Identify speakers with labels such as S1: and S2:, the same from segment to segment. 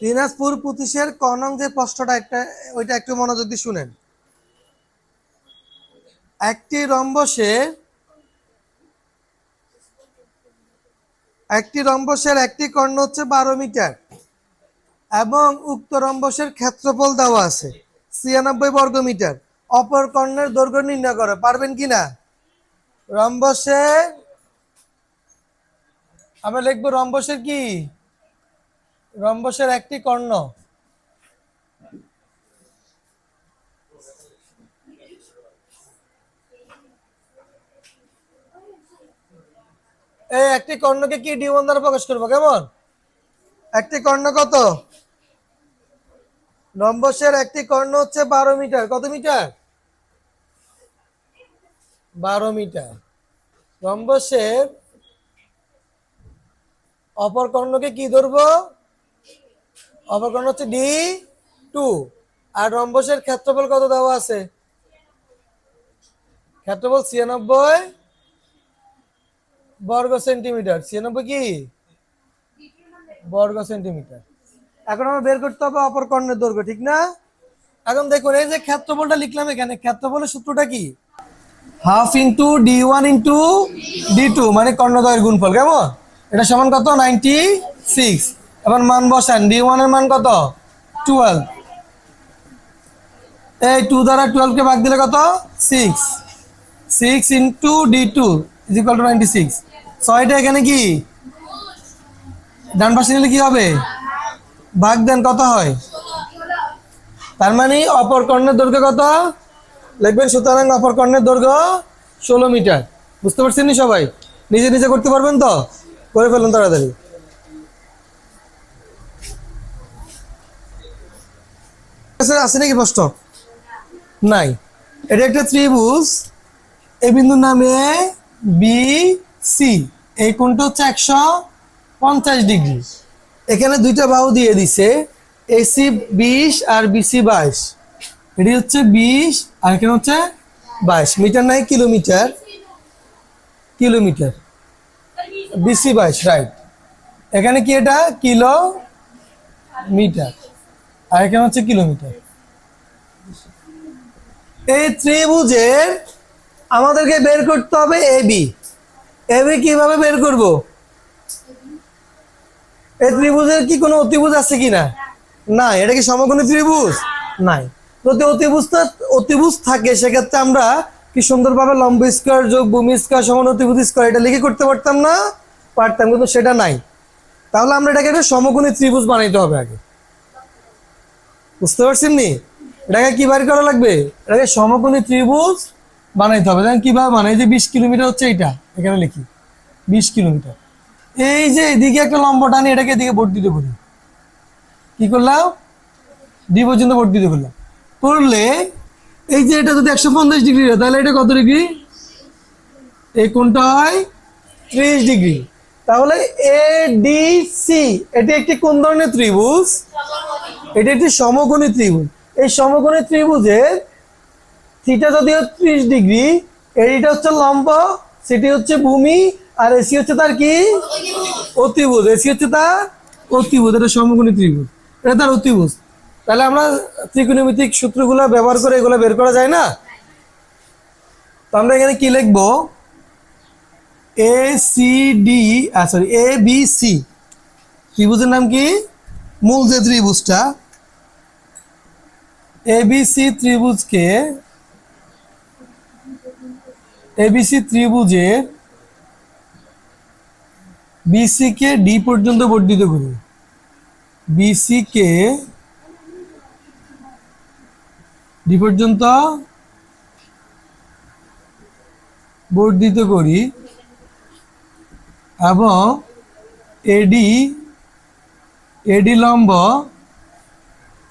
S1: দিনাজপুর পুতিশের কনং যে প্রশ্নটা একটা, ওইটা একটু মনোযোগ দিয়ে শুনেন। একটি রম্বসে, একটি রম্বসের একটি কর্ণ হচ্ছে বারো মিটার এবং উক্ত রম্বসের ক্ষেত্রফল দেওয়া আছে ছিয়ানব্বই বর্গ মিটার। অপর কর্ণের দৈর্ঘ্য নির্ণয় করো, পারবেন কি না? রম্বসে, আমরা লিখব রম্বসের কি? রম্বসের একটি কর্ণ। এই একটি কর্ণকে কি ডি দ্বারা প্রকাশ করব? কেমন? একটি কর্ণ কত? রম্বসের একটি কর্ণ হচ্ছে বারো মিটার। কত মিটার? বারো মিটার। রম্বসের অপর কর্ণকে কি ধরবো? অপর কর্ণ হচ্ছে ডি টু। আর রম্বসের ক্ষেত্রফল কত দেওয়া আছে? ক্ষেত্রফল ছিয়ানব্বই বর্গ সেন্টিমিটার। ছিয়ানব্বই কি? বর্গ সেন্টিমিটার। এখন আমরা বের করতে হবে অপর কর্ণের দৈর্ঘ্য, ঠিক না? এখন দেখুন, এই যে ক্ষেত্রফলটা লিখলাম এখানে, ক্ষেত্রফলের সূত্রটা কি? Half into D one into D two মানে কর্ণদয়ের গুণফল, কেমন? এটা সমান কত? Ninety six. এবার মান বসান ডি ওয়ানের মান কত? টুয়েলভ এই টু দ্বারা টুয়েলভকে ভাগ দিলে কত? Six six into D two is equal to ninety six ছয়টা এখানে কি? ডান পাশে নিলে কি হবে? ভাগ দেন, কত হয়? তার মানে অপর কর্ণের দৈর্ঘ্য কত? লিখবেন, সুতরাং অপর কর্ণের দৈর্ঘ্য ষোলো মিটার। বুঝতে পারছেন নি সবাই? নিজে নিজে করতে পারবেন তো? করে ফেলুন তাড়াতাড়ি। আছে আছে নাকি প্রশ্ন? নাই। এটা একটা ত্রিভুজ। এই বিন্দুর নামে বি সি এই কোণটা হচ্ছে একশো পঞ্চাশ ডিগ্রি। এখানে দুইটা বাহু দিয়ে দিছে। এসি বিশ আর বিসি বাইশ। এটি হচ্ছে বিশ আর এখানে হচ্ছে বাইশ। মিটার নাই, কিলোমিটার। কিলোমিটার। বিসি বাইশ রাইট এখানে কি এটা? Kilo metre. আর এখানে হচ্ছে কিলোমিটার? এই ত্রিভুজের আমাদেরকে বের করতে হবে এবি এবি কীভাবে বের করব? এই ত্রিভুজের কি কোনো অতিভুজ আছে কিনা না? এটা কি সমকোণী ত্রিভুজ? নাই। যদি অতিভুজটা অতিভুজ থাকে, সেক্ষেত্রে আমরা কি সুন্দরভাবে লম্ব স্কোয়ার যোগ ভূমি স্কোয়ার সমান অতিভুজ স্কোয়ার এটা লিখে করতে পারতাম না? পারতাম, কিন্তু সেটা নাই। তাহলে আমরা এটাকে একটা সমকোণী ত্রিভুজ বানাইতে হবে আগে। বুঝতে পারছেন নি? এটাকে কি বার করা লাগবে? এটাকে সমকোণী ত্রিভুজ বানাইতে হবে। দেখেন কীভাবে বানাই যে বিশ কিলোমিটার হচ্ছে এটা এখানে লিখি। বিশ কিলোমিটার। এই যে এদিকে একটা লম্বা টানি এটাকে এদিকে ভোট দিতে বলি। কি করলাম? ডি পর্যন্ত ভোট দিতে বললাম। করলে এই যে এটা যদি একশো পঞ্চাশ ডিগ্রি হয়, তাহলে এটা কত ডিগ্রি? এই কোনটা হয় ত্রিশ ডিগ্রি। তাহলে এ ডি সি এটি একটি কোন ধরনের ত্রিভুজ? এটি একটি সমকোণী ত্রিভুজ। এই সমকোণী ত্রিভুজের থিটা যদি ত্রিশ ডিগ্রি এইটা হচ্ছে লম্ব সেটি হচ্ছে ভূমি, আর এসি হচ্ছে তার কি? অতিভুজ। এসি হচ্ছে তার অতিভুজ, এটা সমকোণী ত্রিভুজ। এটা তার অতিভুজ। তাহলে আমরা ত্রিকোণমিতিক সূত্রগুলো ব্যবহার করে এগুলো বের করা যায় না? তো আমরা এখানে কি লিখব? A C D sorry A B C ত্রিভুজের নাম কি? মূল যে ত্রিভুজটা এবিসি ত্রিভুজকে এবিসি ত্রিভুজের বিসি কে ডি পর্যন্ত বর্ধিত করি। বিসি কে ডি পর্যন্ত বর্ধিত করি এবং এডি এডি লম্ব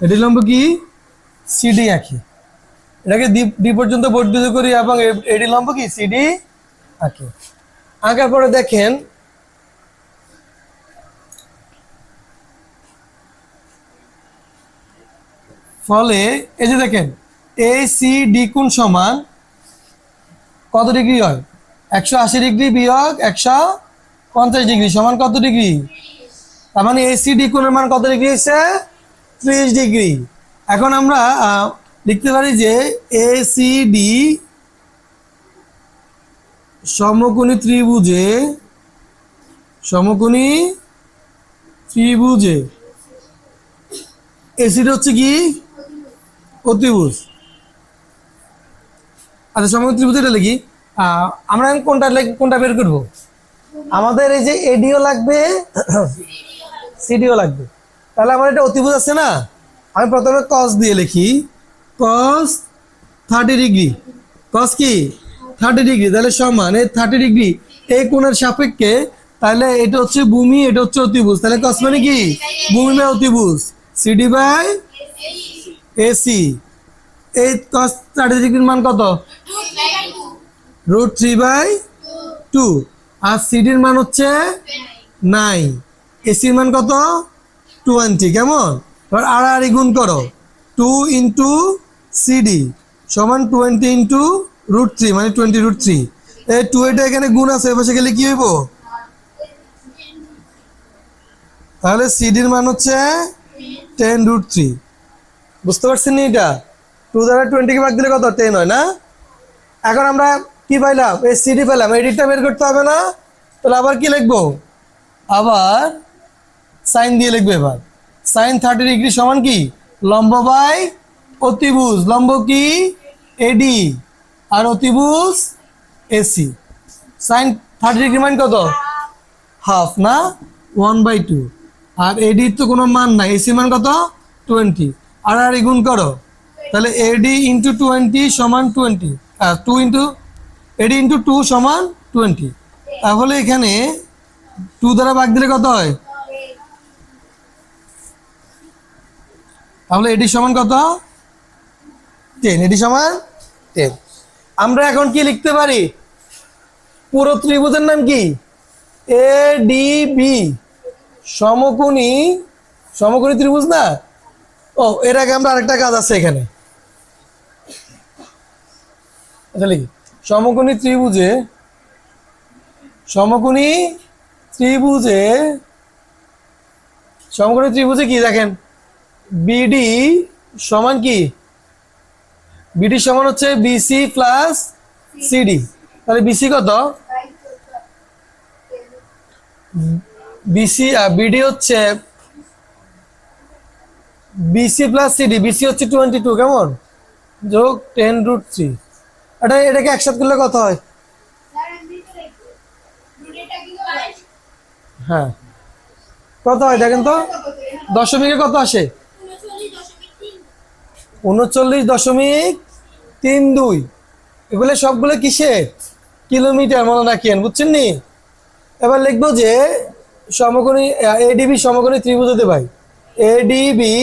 S1: এডি লম্ব কি? সিডি আঁকি। এটাকে ডি ডি পর্যন্ত বর্ধিত করি এবং এডি লম্ব কি? সিডি আঁকি। আঁকার পরে দেখেন, ফলে এই যে দেখেন এ সি ডি কোণ সমান কত ডিগ্রি হয়? একশো আশি ডিগ্রি বিয়োগ একশো পঞ্চাশ ডিগ্রি সমান কত ডিগ্রি? তার মানে এ সি এসিডি কোণের মান কত ডিগ্রি হয়েছে? ত্রিশ ডিগ্রি। এখন আমরা লিখতে পারি যে এসিডি সমকোণী ত্রিভুজে সমকোণী ত্রিভুজে এসিড হচ্ছে কি? অতিভুজ। আচ্ছা সমকোণী ত্রিভুজ এটা লিখি। আমরা কোনটা কোনটা বের করব? আমাদের এই যে এডিও লাগবে সিডিও লাগবে। তাহলে আমার এটা অতিভুজ আছে না? আমি প্রথমে কস দিয়ে লিখি। কস থার্টি ডিগ্রি কস কি? থার্টি ডিগ্রি তাহলে সমান। এই থার্টি ডিগ্রি এই কোণের সাপেক্ষে, তাহলে এটা হচ্ছে ভূমি, এটা হচ্ছে অতিভুজ। তাহলে কস মানে কি? ভূমি বাই অতিভুজ। সিডি বাই এসি এই কস থার্টি ডিগ্রির মান কত? রুট থ্রি বাই টু আর সিডির মান হচ্ছে নাইন এসির মান কত? টোয়েন্টি কেমন? এবার আড়াআড়ি গুণ করো। টু ইন্টু সিডি সমান টোয়েন্টি ইন্টু রুট থ্রি মানে টোয়েন্টি রুট থ্রি এই টু এটা এখানে গুণ আছে এপাশে গেলে কি হইব? তাহলে সিডির মান হচ্ছে টেন রুট থ্রি বুঝতে পারছেন নি এটা? টু দ্বারা টোয়েন্টিকে ভাগ দিলে কত? টেন হয় না? এখন আমরা কি পাইলাম? এই সিডি পেলাম এডিটটা বের করতে হবে না। তাহলে আবার কি লিখব? আবার সাইন দিয়ে লিখব এবার। সাইন থার্টি ডিগ্রি সমান কি? লম্ব বাই অতিভুজ। লম্ব কি? এডি আর অতিভুজ এসি সাইন থার্টি ডিগ্রি মান কত? হাফ না? One by two. আর এডির তো কোনো মান নাই। এসি মান কত? টোয়েন্টি। আর আর গুণ করো। তাহলে এডি ইন্টু টোয়েন্টি সমান twenty. Two into AD into two সমান টোয়েন্টি। তাহলে এখানে টু দ্বারা ভাগ দিলে কত হয়? তাহলে এডি সমান কত? টেন, এডি সমান টেন। আমরা এখন কি লিখতে পারি? পুরো ত্রিভুজের নাম কি? A, D, B. সমকোণী সমকোণী ত্রিভুজ না? ও, এর আগে আমরা আরেকটা কাজ আছে এখানে। আচ্ছা লিখি। সমকোণী ত্রিভুজে সমকোণী ত্রিভুজে সমকোণী ত্রিভুজে কি দেখেন? বিডি সমান কি? বিডি সমান হচ্ছে বিসি প্লাস সিডি তাহলে বিসি কত? বিসি বিডি হচ্ছে বিসি প্লাস সিডি বিসি হচ্ছে টোয়েন্টি টু কেমন? যোগ টেন রুট থ্রি এটা, এটাকে একসাথে করলে কত হয়? হ্যাঁ। কত হয় দেখেন তো? দশমিকে কত আসে? উনচল্লিশ দশমিক তিন দুই। এগুলো সবগুলো কিসের? কিলোমিটার মনে রাখেন বুঝছেন নি? এবার লিখব যে সমকোণী এডিবি সমকোণী ত্রিভুজ হতে ভাই এডিবি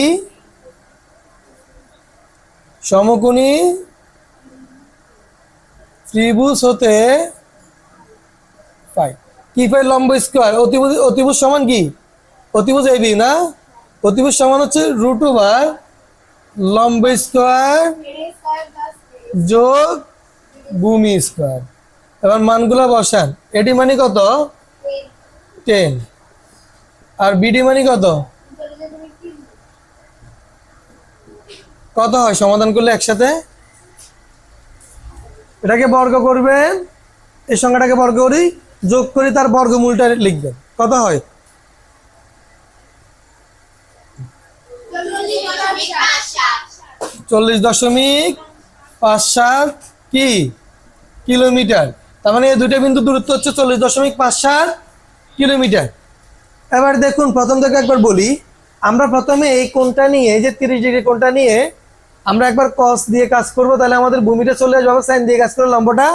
S1: সমকোণী ত্রিভুজ হতে পাই কি পাই লম্ব স্কোয়ার? অতিভুজ অতিভুজ সমান কি? অতিভুজ এবি না? অতিভুজ সমান হচ্ছে রুট ওভার লম্ব স্কোয়ার যোগ ভূমি স্কোয়ার। এবার মানগুলো বসান। এটি মানে কত? টেন আর বিডি মানে কত? কত হয়? সমাধান করলে একসাথে? এটাকে বর্গ করবেন। এই সংখ্যাটাকে বর্গ করি, যোগ করি, তার বর্গমূলটা লিখবেন। কত হয়? চল্লিশ দশমিক পাঁচ সাত কি? কিলোমিটার। তার মানে এই দুটো বিন্দু দূরত্ব হচ্ছে চল্লিশ দশমিক পাঁচ সাত কিলোমিটার। এবার দেখুন, প্রথম থেকে একবার বলি, আমরা প্রথমে এই কোনটা নিয়ে, এই যে তিরিশ ডিগ্রি কোনটা নিয়ে আমরা একবার কস দিয়ে কাজ করব, তাহলে আমাদের ভূমিটা চলে আসবে সাইন দিয়ে কাজ করলে লম্বটা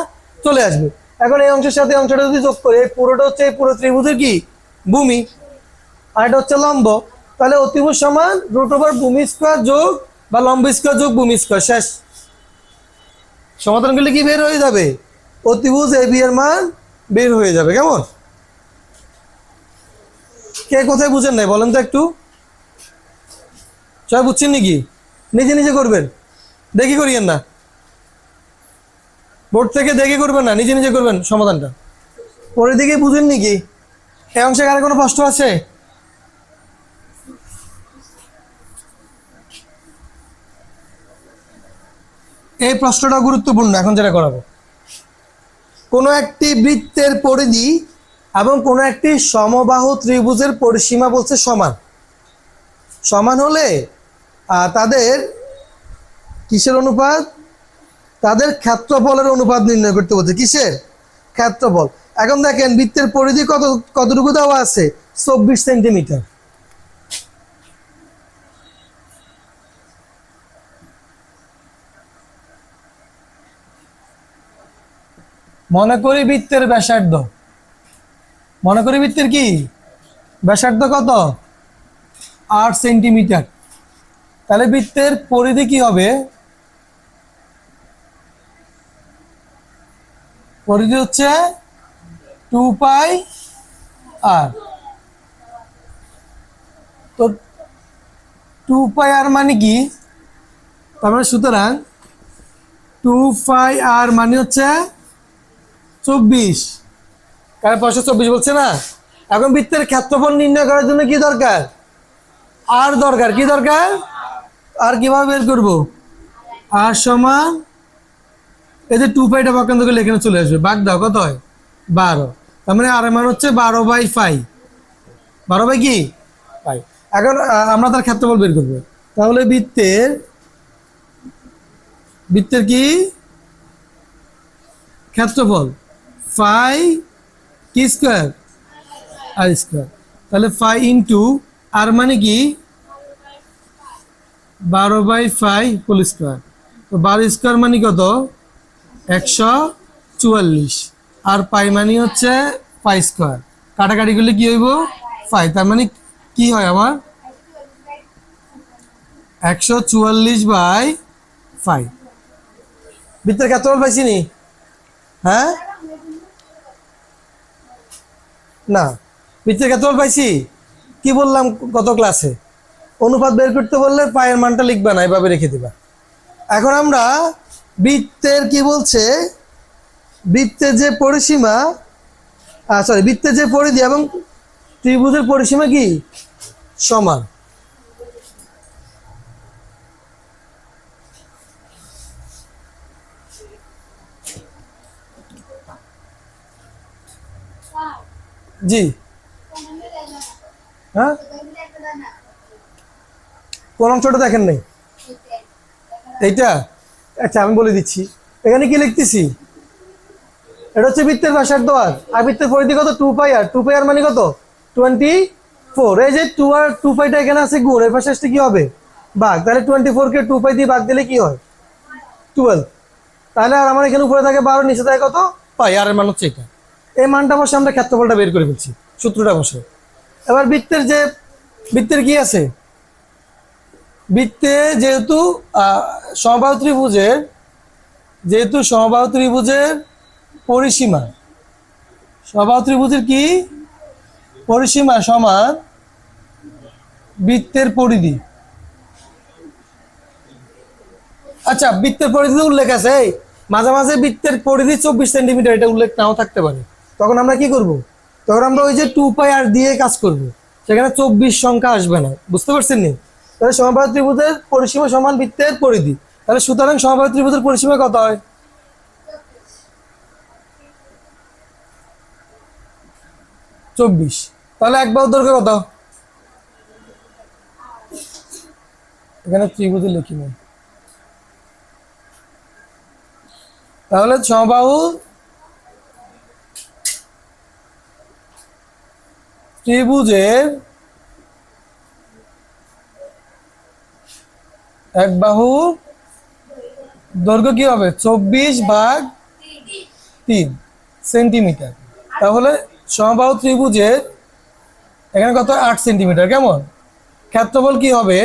S1: চলে আসবে। এখন এই অংশের সাথে অংশটা যদি যোগ করি, এই পুরোটা হচ্ছে এই পুরো ত্রিভুজের কি? ভূমি। আর এটা হচ্ছে লম্ব। তাহলে অতিভুজ সমান রুট ওভার ভূমি স্কোয়ার যোগ বা লম্ব স্কোয়ার যোগ শেষ। সমাধান করলে কি বের হয়ে যাবে? অতিভুজ এ বি এর মান বের হয়ে যাবে, কেমন? কে কোথায় বুঝেন নাই? বলেন তো একটু। সবাই বুঝছেন নাকি? নিজে নিজে করবেন। দেখি করিয়েন না। বোর্ড থেকে দেখে করবেন না, নিজে নিজে করবেন সমাধানটা। পরে দিকে বুঝেন নাকি? এই অংশে কারে কোনো প্রশ্ন আছে? এই প্রশ্নটা গুরুত্বপূর্ণ, এখন যেটা করাবো। কোনো একটি বৃত্তের পরিধি এবং কোনো একটি সমবাহু ত্রিভুজের পরিসীমা বলছে সমান। সমান হলে তাদের কিসের অনুপাত? তাদের ক্ষেত্রফলের অনুপাত নির্ণয় করতে বলছে। কিসের? ক্ষেত্রফল। এখন দেখেন, বৃত্তের পরিধি কত, কতটুকু দেওয়া আছে? চব্বিশ সেন্টিমিটার। মনে করি বৃত্তের ব্যাসার্ধ। মনে করি বৃত্তের কি? ব্যাসার্ধ কত? আট সেন্টিমিটার। তাহলে বৃত্তের পরিধি কি হবে? পরিধি হচ্ছে টু পাই আর। তো টু পাই আর মানে কি? তার মানে সুতরাং টু পাই আর মানে হচ্ছে চব্বিশ। কারণ পাঁচশো চব্বিশ বলছে না? এখন বৃত্তের ক্ষেত্রফল নির্ণয় করার জন্য কি দরকার? আর দরকার, কি দরকার? আর কীভাবে বের করব? আর সমান, এই যে টু পাইটা পক্ষান্ত করলে এখানে চলে আসবে। বাদ দাও, কত হয়? বারো। তার মানে আর মান হচ্ছে বারো বাই ফাইভ বারো বাই কি? ফাইভ এখন আমরা তার ক্ষেত্রফল বের করব। তাহলে বৃত্তের বৃত্তের কি? ক্ষেত্রফল। ফাই কি স্কোয়ার আর স্কোয়ার তাহলে ফাই ইন্টু আর মানে কি? বারো বাই ফাই হোল স্কোয়ার তো বারো স্কোয়ার মানে কত? একশো চুয়াল্লিশ। আর পাই মানে হচ্ছে পাই স্কোয়ার কাটাকাটি করলে কি হইব? ফাই তার মানে কি হয় আমার? একশো চুয়াল্লিশ বাই ফাইভ বৃত্তের ক্ষেত্রফল পাইছি নি? হ্যাঁ? না বৃত্তের ক্ষেত্রফল পাইছি। কি বললাম কত ক্লাসে অনুপাত বের করতে বললে পায়ের মানটা লিখবে না, এভাবে রেখে দিবা। এখন আমরা বৃত্তের কি বলছে? বৃত্তের যে পরিসীমা সরি বৃত্তের যে পরিধি এবং ত্রিভুজের পরিসীমা কি? সমান। জি। হ্যাঁ? কোন অংশটা দেখেন নাই? এইটা? আচ্ছা আমি বলে দিচ্ছি। এখানে কি লিখতেছি? এটা হচ্ছে বৃত্তের ভাষার দোয়ার। আর বৃত্তের পরিধি কত? টু পাই আর। টু পাই আর মানে কত? টোয়েন্টি ফোর এই যে টু আর টু পাইটা এখানে আছে গুণ। এর পাশে কি হবে? বাঘ। তাহলে টোয়েন্টি ফোরকে টু পাই দিয়ে বাঘ দিলে কি হয়? টুয়েলভ তাহলে আর আমার এখানে উপরে থাকে বারো, নিচে থাকে কত? পাই আর এর মান হচ্ছে এটা। এই মানটা বসে আমরা ক্ষেত্রফলটা বের করে ফেলছি, সূত্রটা বসে। এবার বৃত্তের যে, বৃত্তের কি আছে? বৃত্তে যেহেতু সমবাহু ত্রিভুজের, যেহেতু সমবাহু ত্রিভুজের পরিসীমা, সমবাহু ত্রিভুজের কি? পরিসীমা সমান বৃত্তের পরিধি। আচ্ছা বৃত্তের পরিধি উল্লেখ আছে মাঝে মাঝে বৃত্তের পরিধি চব্বিশ সেন্টিমিটার, এটা উল্লেখ নাও থাকতে পারে। তখন আমরা কি করব? তখন আমরা ওই যে টু পাই আর দিয়ে কাজ করব। সেখানে চব্বিশ সংখ্যা আসবে না। বুঝতে পারছেন নি? তাহলে সমবায় ত্রিভুজের পরিসীমা সমান বৃত্তের পরিধি। তাহলে সুতরাং সমবায় ত্রিভুজের পরিসীমা কত হয়? চব্বিশ। তাহলে এক দৈর্ঘ্য কত? এখানে ত্রিভুজে লিখি নেই তাহলে সমবাহু ত্রিভুজের এক বাহু দৈর্ঘ্য কি হবে? চব্বিশ ভাগ তিন সেন্টিমিটার। তাহলে সমবাহু ত্রিভুজের এখানে কত? আট সেন্টিমিটার। কেমন? ক্ষেত্রফল কি হবে?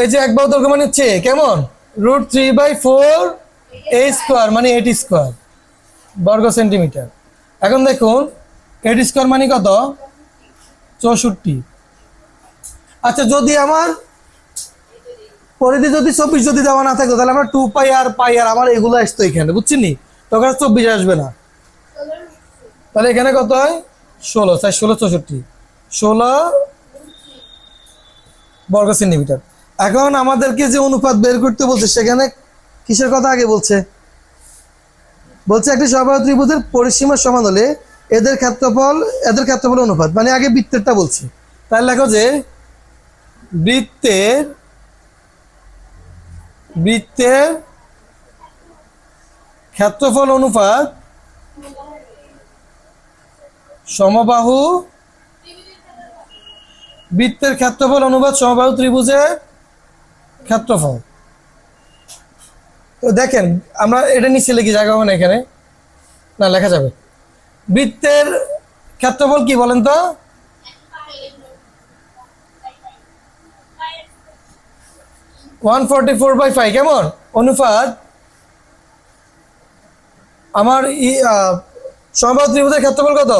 S1: এই যে এক বাহু দৈর্ঘ্য মানে হচ্ছে কেমন? Root three by four A square মানে এইট স্কোয়ার, বর্গ সেন্টিমিটার। এখন দেখুন এইট স্কোয়ার মানে কত? চৌষট্টি। আচ্ছা যদি আমার পরিধি যদি চব্বিশ যদি দেওয়া না থাকতো, তাহলে আমরা টু পাই আর পাই আর আমার এগুলো আসতো এখানে বুঝছেন নি তখন চব্বিশ আসবে না। তাহলে এখানে কত হয়? ষোলো চার ষোলো চৌষট্টি। ষোলো বর্গ সেন্টিমিটার। এখন আমাদেরকে যে অনুপাত বের করতে বলছে, সেখানে কিসের কথা আগে বলছে? বলছে একটি সরবরাহ ত্রিভুজের পরিসীমার সমান হলে এদের ক্ষেত্রফল এদের ক্ষেত্রফল অনুপাত। মানে আগে বৃত্তেরটা বলছে। তাহলে লেখো যে বৃত্তের বৃত্তের ক্ষেত্রফল অনুপাত সমবাহু, বৃত্তের ক্ষেত্রফল অনুপাত সমবাহু ত্রিভুজের ক্ষেত্রফল। তো দেখেন, আমরা এটা নিচে লিখি, জায়গা হবে না এখানে। না, লেখা যাবে। বৃত্তের ক্ষেত্রফল কি বলেন তো? One forty four by five কেমন? অনুপাত আমার ই সমবাহু ত্রিভুজের ক্ষেত্রফল কত?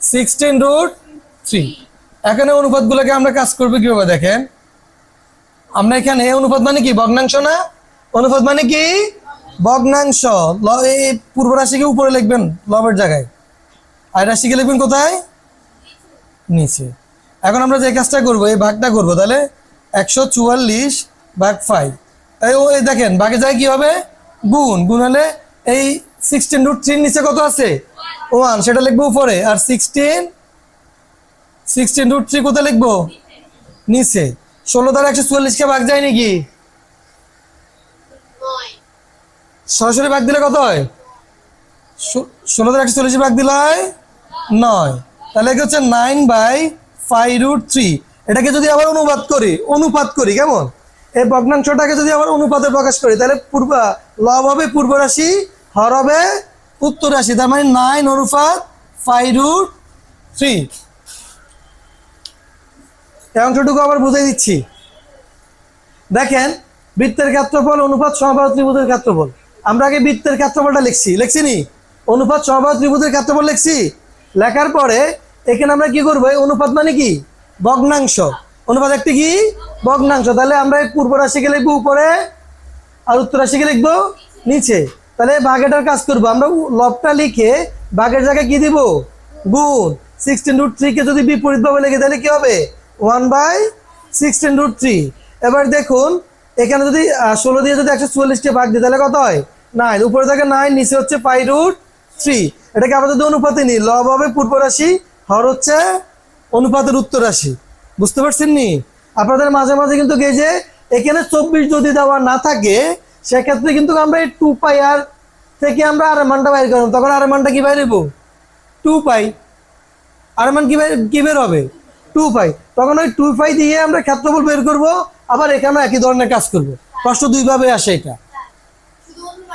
S1: সিক্সটিন রুট থ্রি এখানে অনুপাতগুলোকে আমরা কাজ করব কীভাবে দেখেন? আমরা এখানে অনুপাত মানে কি? ভগ্নাংশ না? অনুপাত মানে কি? ভগ্নাংশ। ল- এই পূর্ব রাশিকে উপরে লিখবেন, লবের জায়গায়। আর রাশিকে লিখবেন কোথায়? নিচে। এখন আমরা যে কাজটা করব, এই ভাগটা করব, তাহলে একশো চুয়াল্লিশ ভাগ ফাইভ এই, ও, এই দেখেন, ভাগে যায় কি হবে? গুণ। গুণ হলে এই সিক্সটিন রুট থ্রির নিচে কত আছে? ওয়ান সেটা লিখব উপরে। আর সিক্সটিন সিক্সটিন রুট থ্রি কোথায় লিখব? নিচে। ষোলো দ্বারা একশো চুয়াল্লিশকে ভাগ যায় নাকি? সরাসরি ভাগ দিলে কত হয়? ষোলো দ্বারা একশো চল্লিশে ভাগ দিলে হয় নয়। তাহলে কি হচ্ছে nine by five root three এটাকে যদি আবার অনুবাদ করি, অনুপাত করি, কেমন? এই ভগ্নাংশটাকে যদি আবার অনুপাতে প্রকাশ করি, তাহলে পূর্ব, লব হবে পূর্ব রাশি, হর হবে উত্তর রাশি। তার মানে নাইন অনুপাত ফাইভ রুট থ্রি এই অংশটুকু আবার বুঝিয়ে দিচ্ছি। দেখেন, বৃত্তের ক্ষেত্রফল, অনুপাত, সমবাহ ত্রিভুজের ক্ষেত্রফল। আমরা আগে বৃত্তের ক্ষেত্রফলটা লিখছি। লিখছি নি? অনুপাত সমবাহ ত্রিভুজের ক্ষেত্রফল লিখছি। লেখার পরে এখানে আমরা কি করব? অনুপাত মানে কি? ভগ্নাংশ। অনুপাত একটি কি? ভগ্নাংশ। তাহলে আমরা পূর্ব রাশিকে লিখব উপরে আর উত্তর রাশিকে লিখব নিচে। তাহলে বাঘেটার কাজ করব। আমরা লবটা লিখে বাঘের জায়গায় কি দিব? গুণ। সিক্সটিন রুট থ্রিকে যদি বিপরীতভাবে লিখে, তাহলে কি হবে? One by sixteen root three এবার দেখুন এখানে যদি ষোলো দিয়ে যদি একশো চুয়াল্লিশকে ভাগ দিই, তাহলে কত হয়? নাইন উপরে থাকে নাইন নিচে হচ্ছে পাই রুট থ্রি এটাকে আবার যদি অনুপাতে নিই, লব হবে পূর্ব রাশি, হর হচ্ছে অনুপাতের উত্তর রাশি। বুঝতে পারছেন নি? আপনাদের মাঝে মাঝে কিন্তু যে, এখানে চব্বিশ যদি দেওয়া না থাকে, সেক্ষেত্রে কিন্তু আমরা এই টু পাই আর থেকে আমরা আর মানটা বাইর করব। তখন আর মানটা কি বাইর হইব? টু পাই আর মান কি বের হবে? টু পাই তখন ওই টু পাই দিয়ে আমরা ক্ষেত্রফল বের করব। আবার এখানে একই ধরনের কাজ করবে। প্রশ্ন দুইভাবে আসে এটা।